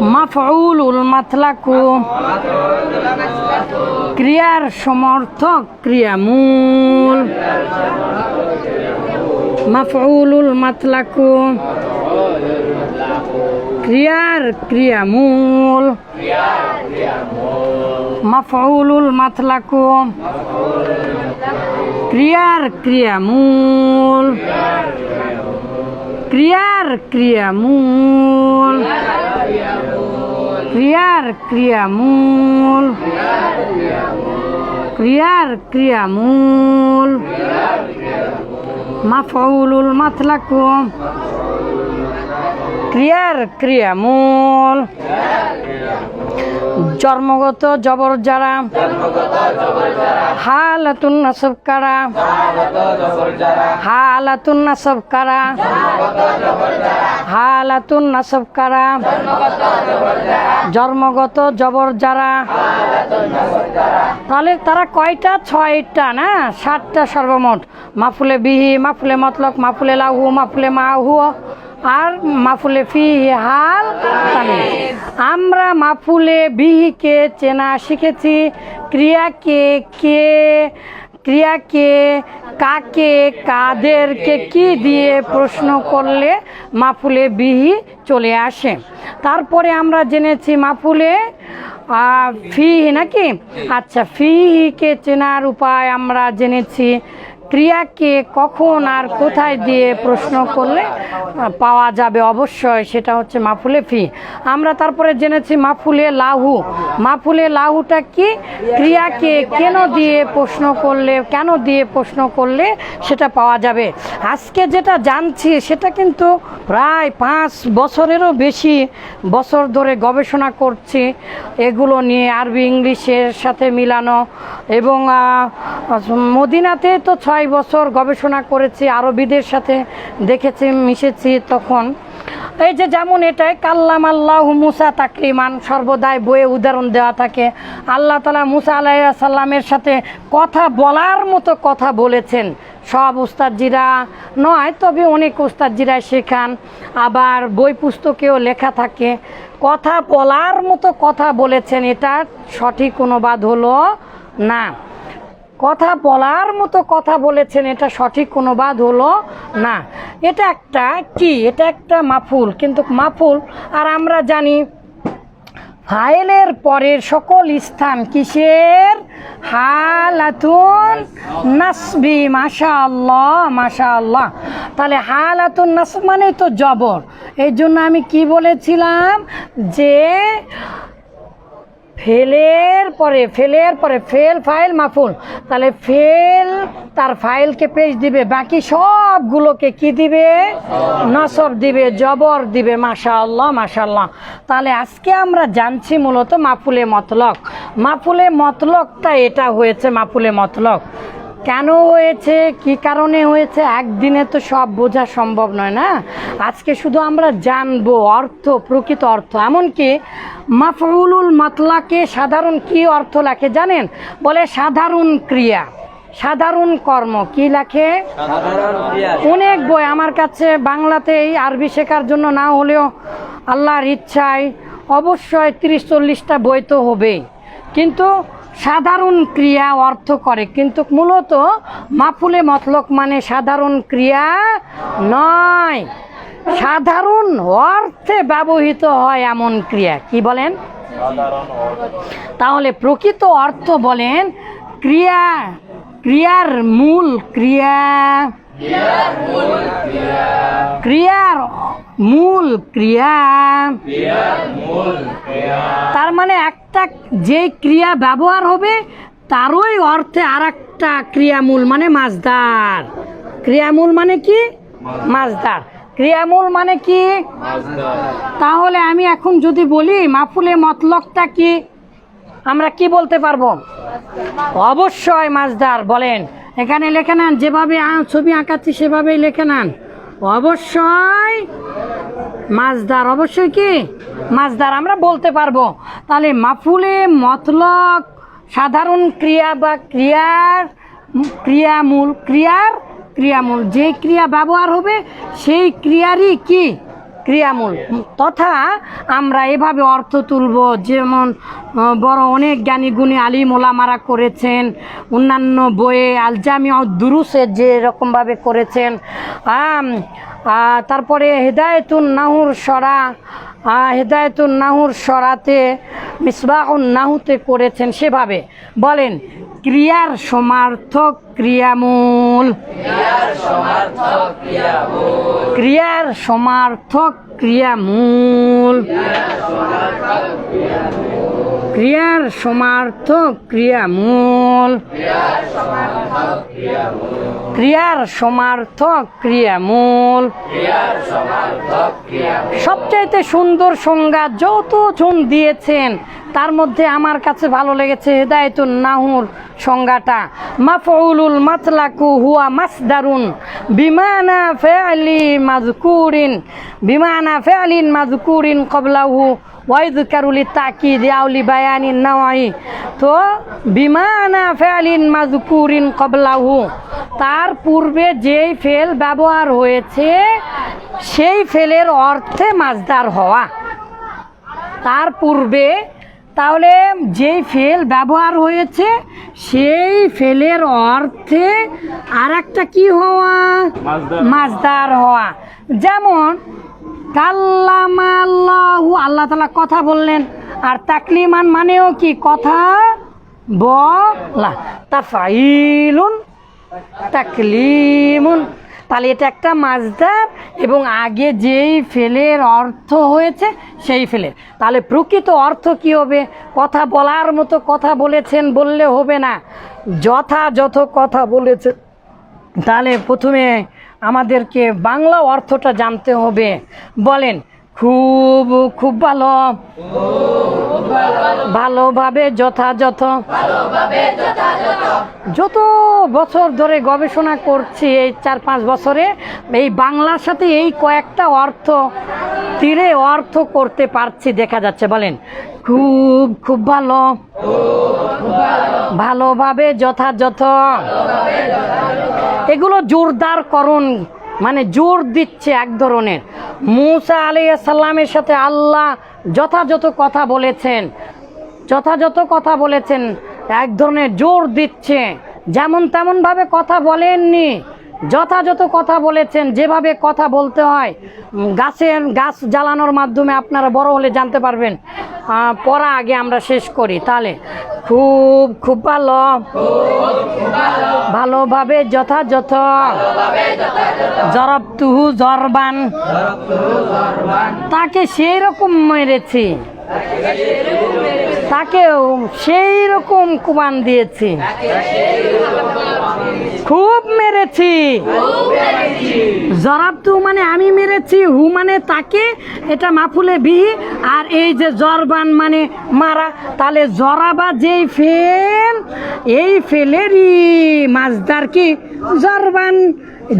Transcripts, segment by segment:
মাফউলুল মাতলাকু। ক্রিয়ার সমর্থক ক্রিয়ামূল। মাফউলুল মাতলাকু। ক্রিয়ার ক্রিয়ামূল। মাফউলুল মাতলাকু। ক্রিয়ার ক্রিয়ামূল। ক্রিয়ার ক্রিয়ামূল ক্রিয়ার ক্রিয়ামূল ক্রিয়ার ক্রিয়ামূল মাফউলুল মাতলাকু ক্রিয়ার ক্রিয়ামূল জন্মগত জবর যারা হালাতুন নাসব কারা। হালাতুন নাসব কারা। হালাতুন নাসব কারা। জন্মগত জবর যারা তাহলে তারা কয়টা? ছয়টা না? সাতটা সর্বমোট। মাফুলে বিহি, মাফুলে মতলক, মাফুলে লাহু, মাফুলে মাহু। আর মাফুলে ফি হাল। আমরা মাফুলে বিহিকে চেনা শিখেছি। ক্রিয়াকে কে, ক্রিয়াকে কাকে, কাদেরকে কি দিয়ে প্রশ্ন করলে মাফুলে বিহি চলে আসে। তারপরে আমরা জেনেছি মাফুলে ফিহি নাকি? আচ্ছা ফিহিকে চেনার উপায় আমরা জেনেছি ক্রিয়াকে কখন আর কোথায় দিয়ে প্রশ্ন করলে পাওয়া যাবে অবশ্যই, সেটা হচ্ছে মাফুলে ফি। আমরা তারপরে জেনেছি মাফুলে লাহু। মাফুলে লাহুটা কি? ক্রিয়াকে কেন দিয়ে প্রশ্ন করলে, কেন দিয়ে প্রশ্ন করলে সেটা পাওয়া যাবে? আজকে যেটা জানছি, সেটা কিন্তু প্রায় পাঁচ বছরেরও বেশি বছর ধরে গবেষণা করছি। এগুলো নিয়ে আরবি, ইংলিশের সাথে মিলানো এবং মদিনাতে তো ছয় বছর গবেষণা করেছি, আরবিদের সাথে দেখেছি, মিশেছি তখন। এই যে যেমন এটাই কাল্লাম আল্লাহ মুসা তাকরিমান, সর্বদাই বইয়ে উদাহরণ দেওয়া থাকে। আল্লাহ তালা মুসা আলাইসাল্লামের সাথে কথা বলার মতো কথা বলেছেন। সব উস্তাদজিরা নয়, তবে অনেক উস্তাদজিরা শেখান। আবার বই পুস্তকেও লেখা থাকে। কথা বলার মতো কথা বলেছেন, এটা সঠিক অনুবাদ হলো না। কথা বলার মতো কথা বলেছেন, এটা সঠিক অনুবাদ হলো না। এটা একটা কি? এটা একটা মাফুল। কিন্তু মাফুল, আর আমরা জানি ফাইলের পরের সকল স্থান কিসের? হালাতুন নাসবি মাশা আল্লাহ মাশা আল্লাহ তাহলে হালাতুন নাস মানে তো জবর। এই জন্য আমি কি বলেছিলাম? যে ফেলের পরে ফেলের পরে, ফেল ফাইল মাফুল। তাহলে ফেল তার ফাইলকে পেজ দিবে, বাকি সবগুলোকে কি দিবে? নসব দিবে, জবর দিবে, মাশাআল্লাহ মাশাআল্লাহ। তাহলে আজকে আমরা জানছি মূলত মাফুলে মতলক। মাফুলে মতলকটা এটা হয়েছে মাফুলে মতলক। কেন হয়েছে কি কারণে হয়েছে একদিনে তো সব বোঝা সম্ভব নয় না? আজকে শুধু আমরা জানব অর্থ প্রকৃত অর্থ। এমনকি মাফউলুল মাতলাকে সাধারণ কি অর্থ লেখে জানেন? বলে সাধারণ ক্রিয়া সাধারণ কর্ম। কি লেখে? অনেক বই আমার কাছে বাংলাতে এই আরবি শেখার জন্য না হলেও আল্লাহর ইচ্ছায় অবশ্যই তিরিশ চল্লিশটা বই তো হবেই। কিন্তু সাধারণ ক্রিয়া অর্থ করে কিন্তু মূলত মাফুলে মতলক মানে সাধারণ ক্রিয়া নয়। সাধারণ অর্থে ব্যবহৃত হয় এমন ক্রিয়া কি বলেন? তাহলে প্রকৃত অর্থ বলেন ক্রিয়া ক্রিয়ার মূল ক্রিয়া। ক্রিয়ার মূল ক্রিয়া। তার মানে একটা যে ক্রিয়া ব্যবহার হবে, তারই অর্থে আর একটা ক্রিয়ামূল মানে মাছদার। ক্রিয়ামূল মানে কি? মাছদার। ক্রিয়ামূল মানে কি? তাহলে আমি এখন যদি বলি, মাফুলে মতলকটা কি? আমরা কি বলতে পারব? অবশ্যই মাছদার, বলেন। এখানে লেখে নেন, যেভাবে ছবি আঁকাচ্ছি সেভাবেই লেখে নেন। অবশ্যই মাছদার অবশ্যই কি? মাছদার আমরা বলতে পারব। তাহলে মাফুলে মতলক সাধারণ ক্রিয়া বা ক্রিয়ার ক্রিয়ামূল ক্রিয়ার ক্রিয়ামূল, যে ক্রিয়া ব্যবহার হবে সেই ক্রিয়ারই কি? ক্রিয়ামূল। তথা আমরা এভাবে অর্থ তুলব, যেমন বড় অনেক জ্ঞানী গুণী আলী মোলামারা করেছেন, অন্যান্য বইয়ে আলজামিয়া দুরুসে যেরকমভাবে করেছেন তারপরে হেদায়তুন নাহুর সরা হেদায়তুন নাহুর সরাতে, মিসবাহুন নাহুতে করেছেন সেভাবে। বলেন, ক্রিয়ার সমার্থক ক্রিয়ামূল। ক্রিয়ার সমার্থক ক্রিয়ামূল। ক্রিয়ার সমার্থক ক্রিয়ামূল। ক্রিয়ার সমার্থক ক্রিয়ামূল। সবচাইতে সুন্দর সংজ্ঞা যত জন দিয়েছেন, তার মধ্যে আমার কাছে ভালো লেগেছে হেদায়তুন নাহুর সংজ্ঞাটা। মাফউলুল মাতলাকু হুয়া মাসদারুন বিমানা ফেআলি মাজকুরিন বিমানা ফেআলিন মাজকুরিন কবলাহু ওয়াইদকারুলি তাকিদ আউলি বায়ানিন নাওয়াই তো বিমানা ফেআলিন মাজকুরিন কবলাহু তার পূর্বে যেই ফেল ব্যবহার হয়েছে সেই ফেলের অর্থে মাজদার হওয়া। তার পূর্বে তাহলে যেই ফেল ব্যবহার হয়েছে সেই ফেলের অর্থে আর একটা কি হওয়া। মাজদার হওয়া। যেমন কাল্লামাল্লাহু, আল্লাহ তালা কথা বললেন। আর তাকলিমান মানেও কি? কথা বলা। তাফাইলুন, তাকলিমুন। তাহলে এটা একটা মাজদার এবং আগে যেই ফেলের অর্থ হয়েছে, সেই ফেলের। তাহলে প্রকৃত অর্থ কি হবে? কথা বলার মতো কথা বলেছেন বললে হবে না। যথাযথ কথা বলেছে তাহলে প্রথমে আমাদেরকে বাংলা অর্থটা জানতে হবে। বলেন খুব খুব ভালো। ভালোভাবে যথাযথ। যত বছর ধরে গবেষণা করছি এই চার পাঁচ বছরে, এই বাংলার সাথে এই কয়েকটা অর্থ, তীরে অর্থ করতে পারছি দেখা যাচ্ছে, বলেন। খুব খুব ভালো। ভালোভাবে যথাযথ। এগুলো জোরদার করুন। মানে জোর দিচ্ছে এক ধরনের। মুসা আলিয়াসাল্লামের সাথে আল্লাহ যথাযথ কথা বলেছেন, যথাযথ কথা বলেছেন, এক ধরনের জোর দিচ্ছে। যেমন তেমনভাবে কথা বলেননি যথাযথ কথা বলেছেন, যেভাবে কথা বলতে হয় গাছের গাছ জ্বালানোর মাধ্যমে আপনারা বড় হলে জানতে পারবেন। পড়া আগে আমরা শেষ করি। তাহলে, খুব খুব ভালো। ভালোভাবে যথাযথ। জরবতুহু জরবান। তাকে সেই রকম মেরেছি। তাকে সেই রকম কুবান দিয়েছি। খুব মেরেছি। জরাবতু মানে আমি মেরেছি, হু মানে তাকে, এটা মাফুলে বিহি, আর এই যে জরবান মানে মারা, তাহলে জরাবা যেই ফেল, এই ফেলেরই মাছদার কি? জরবান।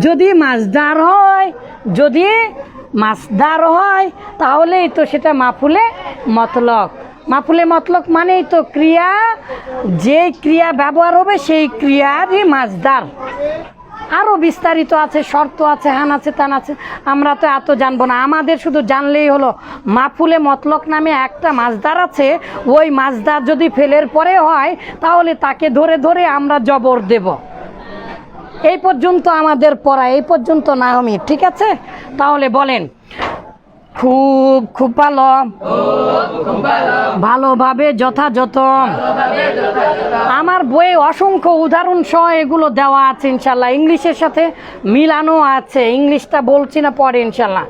যদি মাছদার হয়, যদি মাছদার হয়, তাহলেই তো সেটা মাফুলে মতলক মাফুলে মতলক মানেই তো ক্রিয়া যে ক্রিয়া ব্যবহার হবে সেই ক্রিয়ারই মাছদার আরও বিস্তারিত আছে, শর্ত আছে, হান আছে, তান আছে, আমরা তো এত জানব না। আমাদের শুধু জানলেই হলো, মাফুলে মতলক নামে একটা মাছদার আছে, ওই মাছদার যদি ফেলের পরে হয়, তাহলে তাকে ধরে ধরে আমরা জবর দেব। এই পর্যন্ত আমাদের পড়া, এই পর্যন্ত নাহমি ঠিক আছে? তাহলে বলেন খুব খুব ভালো। ভালোভাবে যথাযথ। আমার বইয়ে অসংখ্য উদাহরণ সহ এগুলো দেওয়া আছে ইনশাল্লাহ। ইংলিশের সাথে মিলানো আছে। ইংলিশটা বলছি না, পরে ইনশাল্লাহ।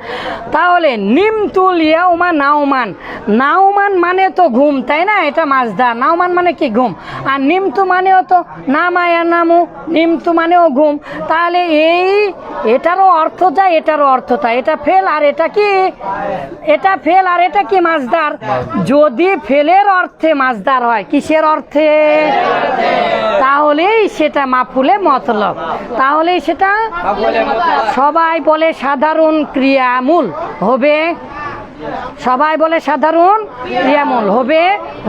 তাহলে নিমতুল ইয়াউমা নাওমান। নাওমান মানে তো ঘুম, তাই না? এটা মাছদা নাওমান মানে কি? ঘুম। আর নিমতু মানেও তো নামায়া নামু নিমতু মানেও ঘুম। তাহলে এই এটারও অর্থ যায় এটারও অর্থ তাই এটা ফেল আর এটা কি? এটা ফেল আর এটা কি মাছদার? যদি ফেলের অর্থে মাছদার হয়, কিসের অর্থে? তাহলেই সেটা মাফুলে মতলব। তাহলেই সেটা সবাই বলে সাধারণ ক্রিয়ামূল। হবে? সবাই বলে সাধারণ ক্রিয়ামূল। হবে?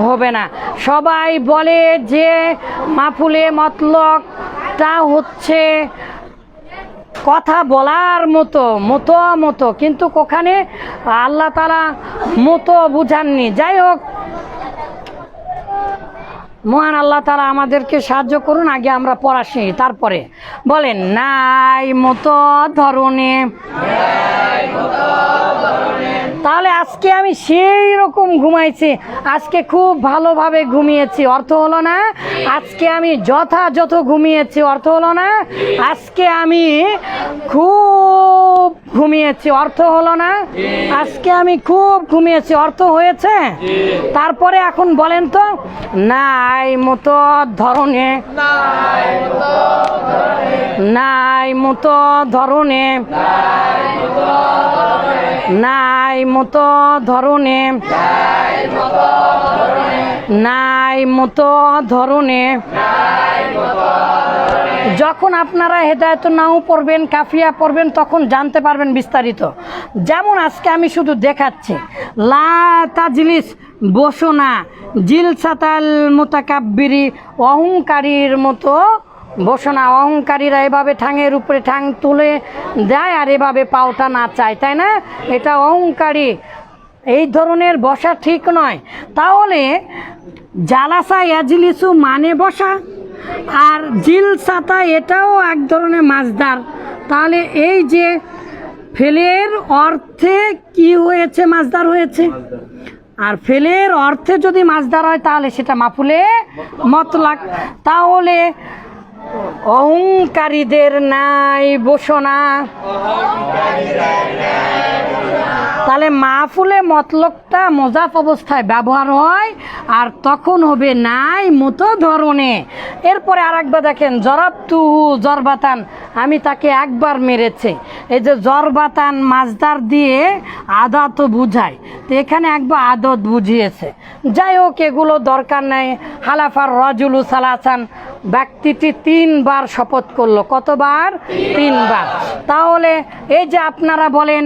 হবে না। সবাই বলে যে মাফুলে মতলকটা হচ্ছে কথা বলার মতো মতো মতো। কিন্তু কোখানে আল্লাহ তারা মতো বুঝাননি। যাই হোক, মহান আল্লাহ তারা আমাদেরকে সাহায্য করুন, আগে আমরা পড়াশি তারপরে। বলেন নাই মতো ধরনে। তাহলে আজকে আমি সেই রকম ঘুমাইছি। আজকে খুব ভালোভাবে ঘুমিয়েছি। অর্থ হলো না, আজকে আমি যথাযথ ঘুমিয়েছি। অর্থ হলো না, আজকে আমি খুব ঘুমিয়েছি। অর্থ হলো না, আজকে আমি খুব ঘুমিয়েছি। অর্থ হয়েছে? তারপরে এখন বলেন তো, নাই মতো ধরনে, নাই মতো ধরনে, নাই মতো ধরনে। নাই মতো ধরনে। যখন আপনারা হেদায়ত নাও পড়বেন কাফিয়া পড়বেন, তখন জানতে পারবেন বিস্তারিত। যেমন আজকে আমি শুধু দেখাচ্ছি। লা তাজলিস, বসো না। জিল সাতাল মোতাকাব্বিরি, অহংকারীর মতো বসো না অহংকারীরা এভাবে ঠাঙের উপরে ঠাং তুলে দেয় আর এভাবে পাওটা না চায়, তাই না? এটা অহংকারী। এই ধরনের বসা ঠিক নয়। তাহলে জালাসা ইয়াজলিসু মানে বসা? আর জিল সাতা এটাও এক ধরনের মাছদার তাহলে এই যে ফেলের অর্থে কি হয়েছে মাছদার হয়েছে? আর ফেলের অর্থে যদি মাছদার হয়, তাহলে সেটা মাফুলে মতলাক। তাহলে অহংকারীদের নাই বসনা তাহলে মাহফুলে মতলকটা মজাফ অবস্থায় ব্যবহার হয়, আর তখন হবে নাই মতো ধরনে এরপরে আর একবার দেখেন জরাবতু জরবাতান, আমি তাকে একবার মেরেছে। এই যে জরবাতান মাজদার দিয়ে আদাত বুঝায়, তো এখানে একবার আদত বুঝিয়েছে। যাই হোক, এগুলো দরকার নাই। হালাফার রজুলু সালাসান, ব্যক্তিটি তিনবার শপথ করল। কতবার? তিনবার। তাহলে এই যে আপনারা বলেন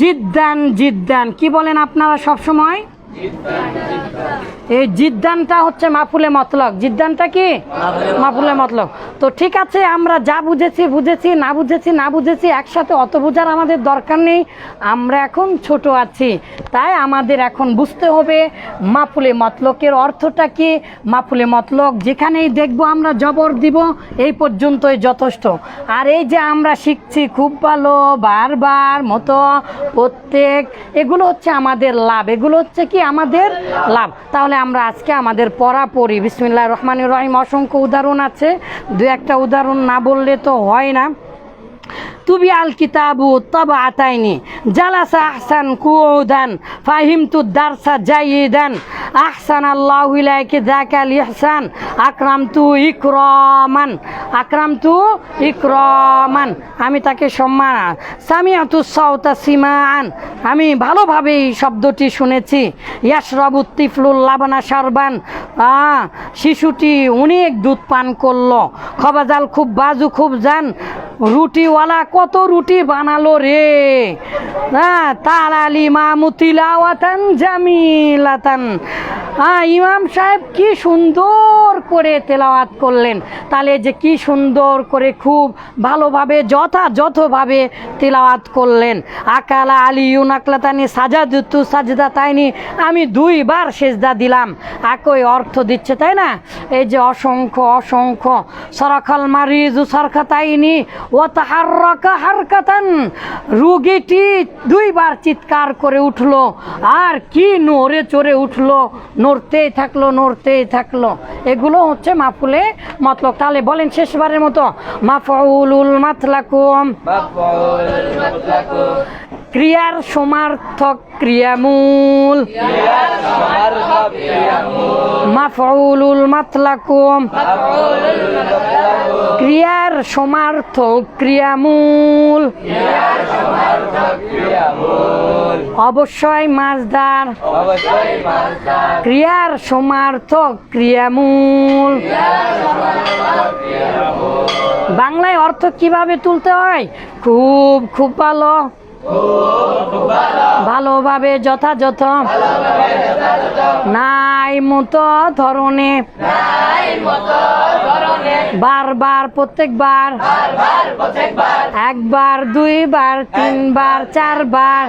জিদ্দান জিদ্দান, কি বলেন আপনারা সব সময় এই জিদ্দানটা হচ্ছে মাফুলে মতলক জিদ্দানটা কি? মাফুলে মতলক তো ঠিক আছে আমরা যা বুঝেছি বুঝেছি না বুঝেছি না বুঝেছি একসাথে অত বোঝার আমাদের দরকার নেই। আমরা এখন ছোট আছি। তাই আমাদের এখন বুঝতে হবে মাফুলে মতলকের অর্থটা কি? মাফুলে মতলক যেখানেই দেখব আমরা জবর দিব এই পর্যন্তই যথেষ্ট। আর এই যে আমরা শিখছি খুব ভালো বারবার মতো প্রত্যেক এগুলো হচ্ছে আমাদের লাভ। এগুলো হচ্ছে কি? আমাদের লাভ। তাহলে আমরা আজকে আমাদের পড়া পড়ি। বিসমিল্লা রহমানুর রহিম। অসংখ্য উদাহরণ আছে। দু একটা উদাহরণ না বললে তো হয় না। তুবি আল কিতাবু তবা আতাইনি। জালাসা আহসান কুউদান, ফাহিমতু দারসা জাইদান। আহসান আল্লাহ ইলাইকে যাকাল ইহসান, আকরামতু ইকরামান। আকরামতু ইকরামান। আমি তাকে সম্মান, সামিয়াতু সাউতা সিমান আমি ভালোভাবে এই শব্দটি শুনেছি। ইয়াসরাবু তিফলুল লাবানা সারবান শিশুটি অনেক দুধ পান করল। খবাজাল খুব বাজু, খুব জান। রুটিওয়ালা কত রুটি বানালো রে? হ্যাঁ তার আলী মামুতিলাওয়াতান জামিলাতান। হ্যাঁ ইমাম সাহেব কি সুন্দর করে তেলাওয়াত করলেন। তাহলে যে কি সুন্দর করে খুব ভালোভাবে, যথাযথভাবে তেলাওয়াত করলেন। আকালা আলী ইউনাকলাতানি সাজাদুতু সাজদা তাইনি আমি দুইবার সেজদা দিলাম। একই অর্থ দিচ্ছে, তাই না? এই যে অসংখ্য অসংখ্য, সরাখাল মারিজু সরখা তাইনি ও তাহার হারকাতান। রুগীটি দুইবার চিৎকার করে উঠল। আর কি নড়ে চড়ে উঠল। নড়তেই থাকল নড়তেই থাকল। এগুলো হচ্ছে মাফুলে মতলক তাহলে বলেন শেষবারের মতো মাফউলুল মাতলাকুম। ক্রিয়ার সমার্থক ক্রিয়ামূল। মাফউলুল মাতলাকুম। ক্রিয়ার সমার্থক ক্রিয়ামূল। অবশ্যই মাছদার। ক্রিয়ার সমার্থক ক্রিয়ামূল। বাংলায় অর্থ কীভাবে তুলতে হয়? খুব খুব ভালো। ভালোভাবে যথাযথ নাই মতো ধরনে বারবার প্রত্যেকবার। একবার দুইবার তিনবার চারবার।